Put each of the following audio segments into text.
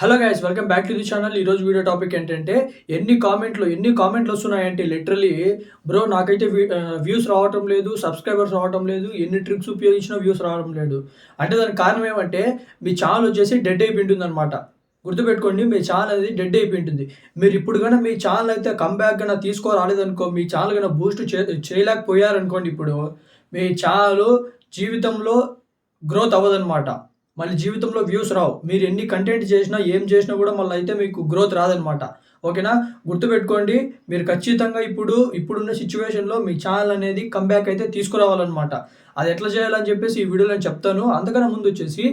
Hello guys welcome back to the channel ఈరోజు video topic ఏంటంటే ఎన్ని కామెంట్లు ఎన్ని కామెంట్లు వస్తున్నాయంటే లిటరలీ బ్రో నాకైతే వ్యూస్ రావటం లేదు సబ్స్క్రైబర్స్ రావటం లేదు ఎన్ని ట్రిక్స్ ఉపయోగించినా వ్యూస్ రావడం లేదు. అంటే దానికి కారణం ఏమంటే మీ ఛానల్ వచ్చేసి డెడ్ అయిపోయింటుంది అనమాట గుర్తుపెట్టుకోండి మీ ఛానల్ అనేది డెడ్ అయిపోయింటుంది. మీరు ఇప్పుడు కన్నా మీ ఛానల్ అయితే కంబ్యాక్ కన్నా తీసుకోరాలేదనుకో మీ ఛానల్ కన్నా బూస్ట్ చే చేయలేకపోయారనుకోండి ఇప్పుడు మీ ఛానల్ జీవితంలో గ్రోత్ అవ్వదన్నమాట. మళ్ళీ జీవితంలో వ్యూస్ రావు. మీరు ఎన్ని కంటెంట్ చేసినా ఏం చేసినా కూడా మళ్ళీ అయితే మీకు గ్రోత్ రాదనమాట ఓకేనా? గుర్తుపెట్టుకోండి మీరు ఖచ్చితంగా ఇప్పుడు ఇప్పుడున్న సిచ్యువేషన్లో మీ ఛానల్ అనేది కంబ్యాక్ అయితే తీసుకురావాలన్నమాట. అది ఎట్లా చేయాలని చెప్పేసి ఈ వీడియోలో నేను చెప్తాను. అంతకన్నా ముందు వచ్చేసి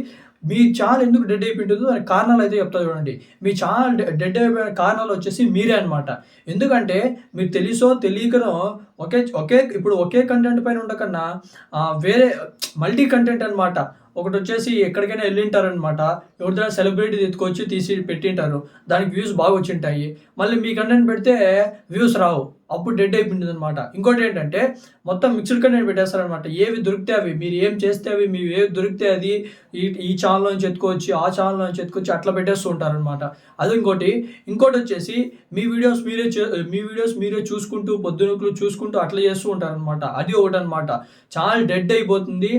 మీ ఛానల్ ఎందుకు డెడ్ అయిపోయింటుందో దానికి కారణాలు అయితే చెప్తా చూడండి. మీ ఛానల్ డెడ్ అయిపోయిన కారణాలు వచ్చేసి మీరే అనమాట ఎందుకంటే మీరు తెలుసో తెలియకనో ఒకే ఒకే ఇప్పుడు ఒకే కంటెంట్ పైన ఉండకన్నా వేరే మల్టీ కంటెంట్ అనమాట ఒకటి వచ్చేసి ఎక్కడికైనా వెళ్ళింటారనమాట ఎవరిదైనా సెలబ్రిటీ ఎత్తుకొచ్చి తీసి పెట్టింటారు. దానికి వ్యూస్ బాగా వచ్చింటాయి. మళ్ళీ మీ కంటెంట్ పెడితే వ్యూస్ రావు. అప్పుడు డెడ్ అయిపోయింది అనమాట ఇంకోటి ఏంటంటే మొత్తం మిక్స్డ్ కంటెంట్ పెట్టేస్తారనమాట ఏవి దొరికితే అవి మీరు ఏం చేస్తే అవి మీరు ఏవి దొరికితే అది ఈ ఈ ఛానల్ నుంచి ఎత్తుకోవచ్చు ఆ ఛానల్ నుంచి ఎత్తుకొచ్చి అట్లా పెట్టేస్తూ ఉంటారనమాట అది ఇంకోటి. ఇంకోటి వచ్చేసి మీ వీడియోస్ మీరే మీ వీడియోస్ మీరే చూసుకుంటూ పొద్దునకులు చూసుకుంటూ అట్లా చేస్తూ ఉంటారనమాట అది ఒకటి అనమాట ఛానల్ డెడ్ అయిపోతుంది.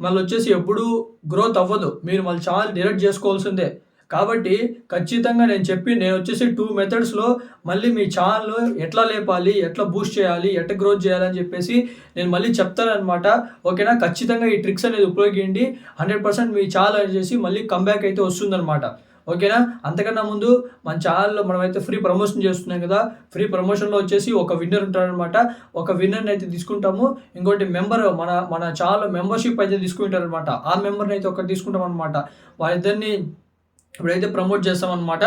మళ్ళీ వచ్చేసి ఎప్పుడూ గ్రోత్ అవ్వదు. మీరు మళ్ళీ ఛానల్ డిలీట్ చేసుకోవాల్సిందే. కాబట్టి ఖచ్చితంగా నేను చెప్పి నేను వచ్చేసి టూ మెథడ్స్లో మళ్ళీ మీ ఛానల్ ఎట్లా లేపాలి ఎట్లా బూస్ట్ చేయాలి ఎట్లా గ్రోత్ చేయాలని చెప్పేసి నేను మళ్ళీ చెప్తానమాట ఓకేనా? ఖచ్చితంగా ఈ ట్రిక్స్ అనేది ఉపయోగించండి హండ్రెడ్ పర్సెంట్ మీ ఛానల్ చేసి మళ్ళీ కంబ్యాక్ అయితే వస్తుందన్నమాట. ఓకేనా? అంతకన్నా ముందు మన ఛానల్లో మనమైతే ఫ్రీ ప్రమోషన్ చేస్తున్నాం కదా ఫ్రీ ప్రమోషన్లో వచ్చేసి ఒక విన్నర్ ఉంటారనమాట ఒక విన్నర్ని అయితే తీసుకుంటాము. ఇంకోటి మెంబర్ మన మన ఛానల్ మెంబర్షిప్ అయితే తీసుకుంటారనమాట ఆ మెంబర్ని అయితే ఒకటి తీసుకుంటాం అనమాట వాళ్ళిద్దరిని ఇప్పుడైతే ప్రమోట్ చేస్తామన్నమాట.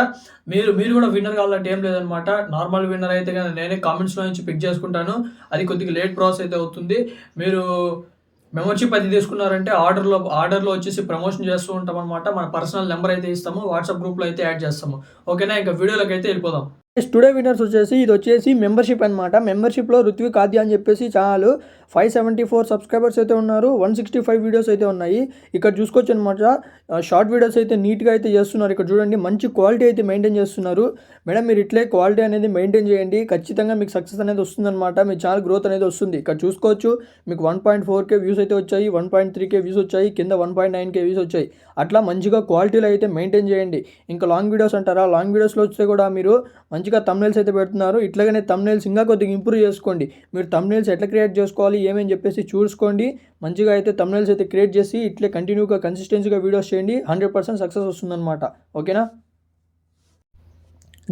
మీరు మీరు కూడా విన్నర్ కావాలంటే ఏం లేదనమాట నార్మల్ విన్నర్ అయితే కానీ నేనే కామెంట్స్లో నుంచి పిక్ చేసుకుంటాను. అది కొద్దిగా లేట్ ప్రాసెస్ అయితే అవుతుంది. మీరు మెంబర్షిప్ అది తీసుకున్నారంటే ఆర్డర్లో ఆర్డర్లో వచ్చేసి ప్రమోషన్ చేస్తూ ఉంటాం అనమాట మన పర్సనల్ నెంబర్ అయితే ఇస్తాము వాట్సాప్ గ్రూప్లో అయితే యాడ్ చేస్తాము. ఓకేనా? ఇంకా వీడియోలోకి అయితే వెళ్ళిపోదాం టుడే విన్నర్స్ వచ్చేసి ఇది వచ్చేసి మెంబర్షిప్ అనమాట మెంబర్షిప్లో ఋత్విక్ ఆద్య అని చెప్పేసి channel five seventy four subscribers అయితే ఉన్నారు వన్ సిక్స్టీ ఫైవ్ వీడియోస్ అయితే ఉన్నాయి. ఇక్కడ చూసుకోవచ్చు అనమాట షార్ట్ వీడియోస్ అయితే నీట్గా అయితే చేస్తున్నారు. ఇక్కడ చూడండి మంచి క్వాలిటీ అయితే మెయింటైన్ చేస్తున్నారు. మేడం మీరు ఇట్లే క్వాలిటీ అనేది మెయింటైన్ చేయండి. ఖచ్చితంగా మీకు సక్సెస్ అనేది వస్తుందన్నమాట. మీ ఛానల్ గ్రోత్ అనేది వస్తుంది. ఇక్కడ చూసుకోవచ్చు మీకు one point four K views అయితే వచ్చాయి one point three K views వచ్చాయి కింద one point nine K views వచ్చాయి. అట్లా మంచిగా క్వాలిటీలో అయితే మెయింటైన్ చేయండి. ఇంకా లాంగ్ వీడియోస్ అంటారా? లాంగ్ వీడియోస్లో వస్తే కూడా మీరు మంచిగా తమ్నైల్స్ అయితే పెడుతున్నారు. ఇట్లాగనే తమ్నైల్స్ ఇంకా కొద్దిగా ఇంప్రూవ్ చేసుకోండి. మీరు తమ్నైల్స్ ఎట్లా క్రియేట్ చేసుకోవాలి? ఏమని చెప్పేసి చూసుకోండి. మంచిగా అయితే తమ్నైల్స్ అయితే క్రియేట్ చేసి ఇట్లే కంటిన్యూగా కన్సిస్టెన్సీగా వీడియోస్ చేయండి. హండ్రెడ్ పర్సెంట్ సక్సెస్ వస్తుందన్నమాట. ఓకేనా?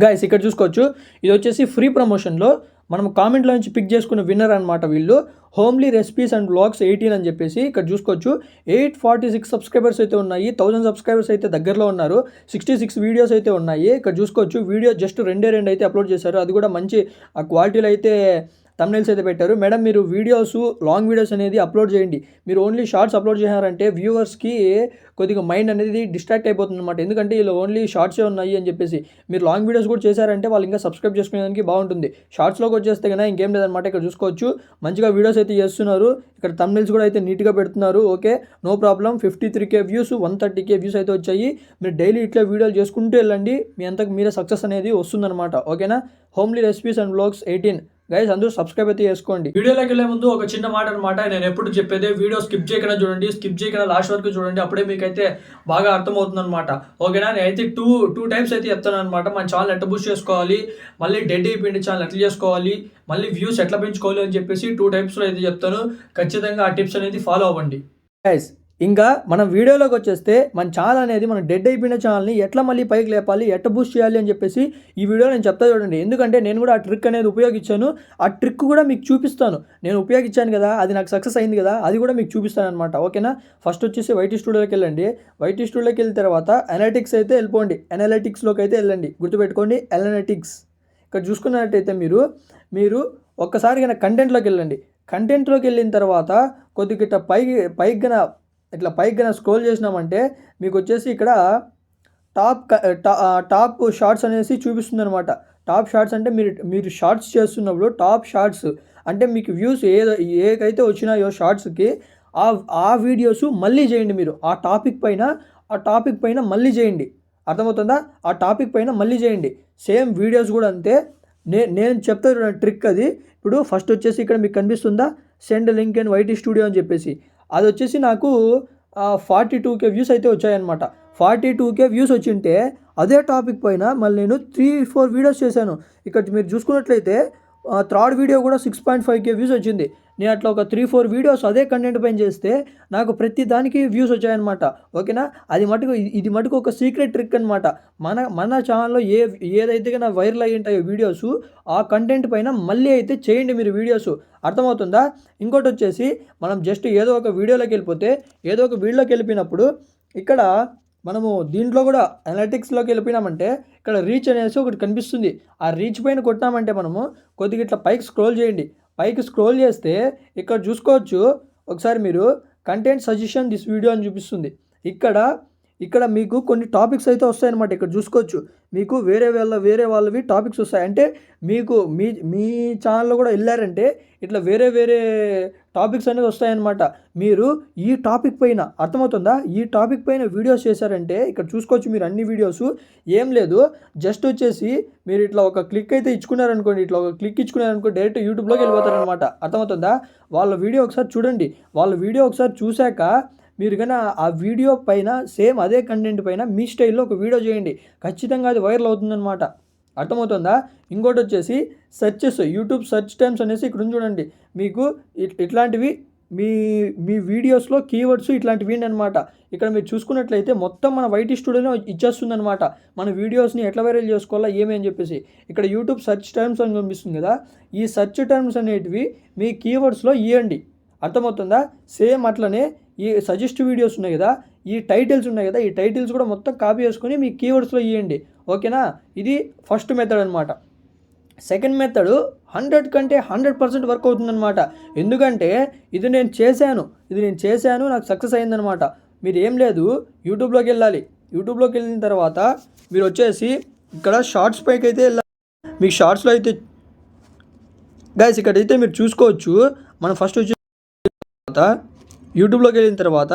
గాయస్ ఇక్కడ చూసుకోవచ్చు. ఇది వచ్చేసి ఫ్రీ ప్రమోషన్లో మనం కామెంట్లో నుంచి పిక్ చేసుకున్న విన్నర్ అనమాట వీళ్ళు. Homely recipes and blogs eighteen అని చెప్పేసి ఇక్కడ చూసుకోవచ్చు. ఎయిట్ ఫార్టీ సిక్స్ సబ్స్క్రైబర్స్ అయితే ఉన్నాయి. థౌసండ్ సబ్స్క్రైబర్స్ అయితే దగ్గరలో ఉన్నారు. సిక్స్టీ సిక్స్ వీడియోస్ అయితే ఉన్నాయి. ఇక్కడ చూసుకోవచ్చు. వీడియో జస్ట్ రెండే రెండు అయితే అప్లోడ్ చేశారు. అది కూడా మంచి ఆ క్వాలిటీలో అయితే తమ్నైల్స్ అయితే పెట్టారు. మేడం మీరు వీడియోస్ లాంగ్ వీడియోస్ అనేది అప్లోడ్ చేయండి. మీరు ఓన్లీ షార్ట్స్ అప్లోడ్ చేశారంటే వ్యూవర్స్కి కొద్దిగా మైండ్ అనేది డిస్ట్రాక్ట్ అయిపోతుంది అనమాట ఎందుకంటే ఇలా ఓన్లీ షార్ట్సే ఉన్నాయి అని చెప్పేసి. మీరు లాంగ్ వీడియోస్ కూడా చేశారంటే వాళ్ళు ఇంకా సబ్స్క్రైబ్ చేసుకునేదానికి బాగుంటుంది. షార్ట్స్లోకి వచ్చేస్తే కన్నా ఇంకేం లేదనమాట ఇక్కడ చూసుకోవచ్చు. మంచిగా వీడియోస్ అయితే చేస్తున్నారు. ఇక్కడ తమ్నైల్స్ కూడా అయితే నీట్గా పెడుతున్నారు. Okay no problem fifty three K views one thirty K views అయితే వచ్చాయి. మీరు డైలీ ఇట్లా వీడియోలు చేసుకుంటూ వెళ్ళండి. మీ అంతకు మీరే సక్సెస్ అనేది వస్తుందన్నమాట. ఓకేనా? Homely recipes and blogs eighteen guys అందరూ సబ్స్క్రైబ్ అయితే చేసుకోండి. వీడియోలోకి వెళ్ళే ముందు ఒక చిన్న మాట అనమాట నేను ఎప్పుడు చెప్పేదే వీడియో స్కిప్ చేయకుండా చూడండి స్కిప్ చేయకుండా లాస్ట్ వరకు చూడండి. అప్పుడే మీకైతే బాగా అర్థమవుతుంది అనమాట ఓకేనా? నేను అయితే టూ టూ టైప్స్ అయితే చెప్తాను అనమాట మన ఛానల్ ఎట్లా బూస్ట్ చేసుకోవాలి? మళ్ళీ డెడ్ అయిపోయింది ఛానల్ ఎట్లా చేసుకోవాలి? మళ్ళీ వ్యూస్ ఎట్లా పెంచుకోవాలి అని చెప్పేసి టూ టైప్స్లో అయితే చెప్తాను. ఖచ్చితంగా ఆ టిప్స్ అనేది ఫాలో అవ్వండి. గైస్ ఇంకా మనం వీడియోలోకి వచ్చేస్తే మన ఛానల్ అనేది మన డెడ్ అయిపోయిన ఛానల్ని ఎట్లా మళ్ళీ పైకి లేపాలి ఎట్లా బూస్ట్ చేయాలి అని చెప్పేసి ఈ వీడియో నేను చెప్తా చూడండి. ఎందుకంటే నేను కూడా ఆ ట్రిక్ అనేది ఉపయోగించాను. ఆ ట్రిక్ కూడా మీకు చూపిస్తాను. నేను ఉపయోగించాను కదా అది నాకు సక్సెస్ అయింది కదా అది కూడా మీకు చూపిస్తాను అనమాట ఓకేనా ఫస్ట్ వచ్చేసి వైటీ స్టూడియోకి వెళ్ళండి. వైటీ స్టూడియోకి వెళ్ళిన తర్వాత అనలిటిక్స్ అయితే వెళ్ళిపోండి. అనలిటిక్స్లోకి అయితే వెళ్ళండి. గుర్తుపెట్టుకోండి అనలిటిక్స్ ఇక్కడ చూసుకున్నట్టయితే మీరు మీరు ఒక్కసారి కన్నా కంటెంట్లోకి వెళ్ళండి. కంటెంట్లోకి వెళ్ళిన తర్వాత కొద్దిగా పైకి పైకి ఇట్లా పైకి గన స్క్రోల్ చేసినామంటే మీకు వచ్చేసి ఇక్కడ టాప్ టాప్ షార్ట్స్ అనేసి చూపిస్తుంది అనమాట టాప్ షార్ట్స్ అంటే మీరు మీరు షార్ట్స్ చేస్తున్నప్పుడు టాప్ షార్ట్స్ అంటే మీకు వ్యూస్ ఏ ఏకైతే వచ్చినాయో షార్ట్స్కి ఆ ఆ వీడియోస్ మళ్ళీ చేయండి మీరు. ఆ టాపిక్ పైన ఆ టాపిక్ పైన మళ్ళీ చేయండి. అర్థమవుతుందా? ఆ టాపిక్ పైన మళ్ళీ చేయండి. సేమ్ వీడియోస్ కూడా అంతే. నే నేను చెప్తా ట్రిక్ అది. ఇప్పుడు ఫస్ట్ వచ్చేసి ఇక్కడ మీకు కనిపిస్తుందా? Send link and YT studio అని చెప్పేసి. అది వచ్చేసి నాకు ఫార్టీ టూ కే వ్యూస్ అయితే వచ్చాయన్నమాట. ఫార్టీ టూ కే వ్యూస్ వచ్చింటే అదే టాపిక్ పైన మళ్ళీ నేను త్రీ ఫోర్ వీడియోస్ చేశాను. ఇక్కడ మీరు చూసుకున్నట్లయితే థర్డ్ వీడియో కూడా six point five K views వచ్చింది. నేను అట్లా ఒక త్రీ ఫోర్ వీడియోస్ అదే కంటెంట్ పైన చేస్తే నాకు ప్రతి దానికి వ్యూస్ వచ్చాయన్నమాట. ఓకేనా? అది మటుకు ఇది- ఇది మటుకు ఒక సీక్రెట్ ట్రిక్ అనమాట మన మన ఛానల్లో ఏ ఏదైతే నా వైరల్ అయ్యి ఉంటాయో వీడియోస్ ఆ కంటెంట్ పైన మళ్ళీ అయితే చేయండి మీరు వీడియోస్ అర్థమవుతుందా? ఇంకోటి వచ్చేసి మనం జస్ట్ ఏదో ఒక వీడియోలోకి వెళ్ళిపోతే ఏదో ఒక వీడియోలోకి వెళ్ళిపోయినప్పుడు ఇక్కడ మనము దీంట్లో కూడా అనలిటిక్స్లోకి వెళ్ళిపోయినామంటే ఇక్కడ రీచ్ అనేసి ఒకటి కనిపిస్తుంది. ఆ రీచ్ పైన కొట్టినామంటే మనము కొద్దిగా ఇట్లా పైకి స్క్రోల్ చేయండి. పైకి స్క్రోల్ చేస్తే ఇక్కడ చూసుకోవచ్చు. ఒకసారి మీరు కంటెంట్ సజెషన్ దిస్ వీడియో అని చూపిస్తుంది. ఇక్కడ ఇక్కడ మీకు కొన్ని టాపిక్స్ అయితే వస్తాయన్నమాట. ఇక్కడ చూసుకోవచ్చు. మీకు వేరే వాళ్ళ వేరే వాళ్ళవి టాపిక్స్ వస్తాయి. అంటే మీకు మీ మీ ఛానల్లో కూడా వెళ్ళారంటే ఇట్లా వేరే వేరే టాపిక్స్ అనేది వస్తాయన్నమాట. మీరు ఈ టాపిక్ పైన అర్థమవుతుందా? ఈ టాపిక్ పైన వీడియోస్ చేశారంటే ఇక్కడ చూసుకోవచ్చు మీరు అన్ని వీడియోస్. ఏం లేదు. జస్ట్ వచ్చేసి మీరు ఇట్లా ఒక క్లిక్ అయితే ఇచ్చుకున్నారనుకోండి ఇట్లా ఒక క్లిక్ ఇచ్చుకున్నారనుకో డైరెక్ట్ యూట్యూబ్లోకి వెళ్ళిపోతారనమాట అర్థమవుతుందా? వాళ్ళ వీడియో ఒకసారి చూడండి. వాళ్ళ వీడియో ఒకసారి చూశాక మీరు కన్నా ఆ వీడియో పైన సేమ్ అదే కంటెంట్ పైన మీ స్టైల్లో ఒక వీడియో చేయండి. ఖచ్చితంగా అది వైరల్ అవుతుందన్నమాట. అర్థమవుతుందా? ఇంకోటి వచ్చేసి సెర్చెస్ యూట్యూబ్ సెర్చ్ టైమ్స్ అనేసి ఇక్కడ చూడండి. మీకు ఇట్లాంటివి మీ మీ వీడియోస్లో కీవర్డ్స్ ఇట్లాంటివి అనమాట ఇక్కడ మీరు చూసుకున్నట్లయితే మొత్తం మన వైటీ స్టూడియోలో ఇచ్చేస్తుంది అనమాట మన వీడియోస్ని ఎట్లా వైరల్ చేసుకోవాలా ఏమి అని చెప్పేసి. ఇక్కడ యూట్యూబ్ సెర్చ్ టర్మ్స్ అని కనిపిస్తుంది కదా. ఈ సెర్చ్ టర్మ్స్ అనేటివి మీ కీవర్డ్స్లో ఇవ్వండి అర్థమవుతుందా? సేమ్ అట్లనే ఈ సజెస్ట్ వీడియోస్ ఉన్నాయి కదా. ఈ టైటిల్స్ ఉన్నాయి కదా ఈ టైటిల్స్ కూడా మొత్తం కాపీ చేసుకొని మీ కీవర్డ్స్లో ఇవ్వండి ఓకేనా ఇది ఫస్ట్ మెథడ్ అనమాట సెకండ్ మెథడ్ హండ్రెడ్ కంటే హండ్రెడ్ పర్సెంట్ వర్క్ అవుతుందన్నమాట. ఎందుకంటే ఇది నేను చేశాను ఇది నేను చేశాను నాకు సక్సెస్ అయిందనమాట మీరు ఏం లేదు యూట్యూబ్లోకి వెళ్ళాలి. యూట్యూబ్లోకి వెళ్ళిన తర్వాత మీరు వచ్చేసి ఇక్కడ షార్ట్స్ పైకి అయితే వెళ్ళాలి. మీకు షార్ట్స్లో అయితే గాయస్ ఇక్కడైతే మీరు చూసుకోవచ్చు. మనం ఫస్ట్ వచ్చి తర్వాత యూట్యూబ్లోకి వెళ్ళిన తర్వాత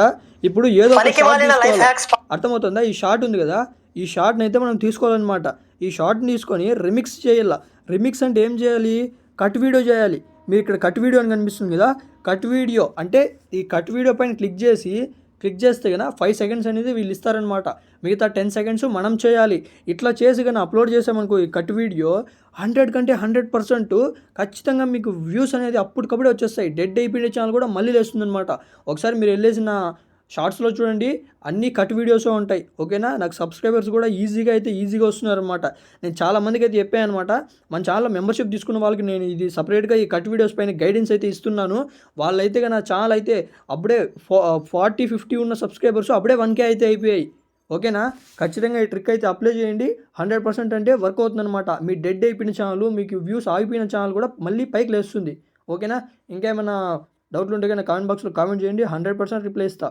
ఇప్పుడు ఏదో ఒక షార్ట్ తీసుకోవాలి. అర్థమవుతుందా? ఈ షార్ట్ ఉంది కదా ఈ షార్ట్ని అయితే మనం తీసుకోవాలన్నమాట. ఈ షార్ట్ని తీసుకొని రిమిక్స్ చేయాల. రిమిక్స్ అంటే ఏం చేయాలి? కట్ వీడియో చేయాలి. మీరు ఇక్కడ కట్ వీడియో అని కనిపిస్తుంది కదా కట్ వీడియో అంటే ఈ కట్ వీడియో పైన క్లిక్ చేసి క్లిక్ చేస్తే కనుక ఫైవ్ సెకండ్స్ అనేది వీళ్ళు ఇస్తారనమాట మిగతా టెన్ సెకండ్స్ మనం చేయాలి. ఇట్లా చేసి కానీ అప్లోడ్ చేసామనుకో ఈ కట్ వీడియో హండ్రెడ్ కంటే హండ్రెడ్ పర్సెంట్ ఖచ్చితంగా మీకు వ్యూస్ అనేది అప్పటికప్పుడే వచ్చేస్తాయి. డెడ్ అయిపోయిన ఛానల్ కూడా మళ్ళీ లేస్తుందనమాట ఒకసారి మీరు వెళ్ళేసిన షార్ట్స్లో చూడండి అన్ని కట్ వీడియోస్ ఉంటాయి ఓకేనా? నాకు సబ్స్క్రైబర్స్ కూడా ఈజీగా అయితే ఈజీగా వస్తున్నారనమాట నేను చాలా మందికి అయితే చెప్పాను అనమాట మన ఛానల్లో మెంబర్షిప్ తీసుకున్న వాళ్ళకి నేను ఇది సపరేట్గా ఈ కట్ వీడియోస్ పైన గైడెన్స్ అయితే ఇస్తున్నాను. వాళ్ళైతే నా ఛానల్ అయితే అప్పుడే ఫార్టీ ఫిఫ్టీ ఉన్న సబ్స్క్రైబర్స్ అప్పుడే వన్ కే అయితే అయిపోయాయి ఓకేనా? ఖచ్చితంగా ఈ ట్రిక్ అయితే అప్లై చేయండి హండ్రెడ్ పర్సెంట్ అంటే వర్క్ అవుతుందన్నమాట. మీ డెడ్ అయిపోయిన ఛానల్ మీకు వ్యూస్ ఆగిపోయిన ఛానల్ కూడా మళ్ళీ పైకి లేస్తుంది ఓకేనా? ఇంకేమైనా డౌట్లు ఉంటే కానీ కామెంట్ బాక్స్లో కామెంట్ చేయండి హండ్రెడ్ పర్సెంట్ రిప్లై ఇస్తా.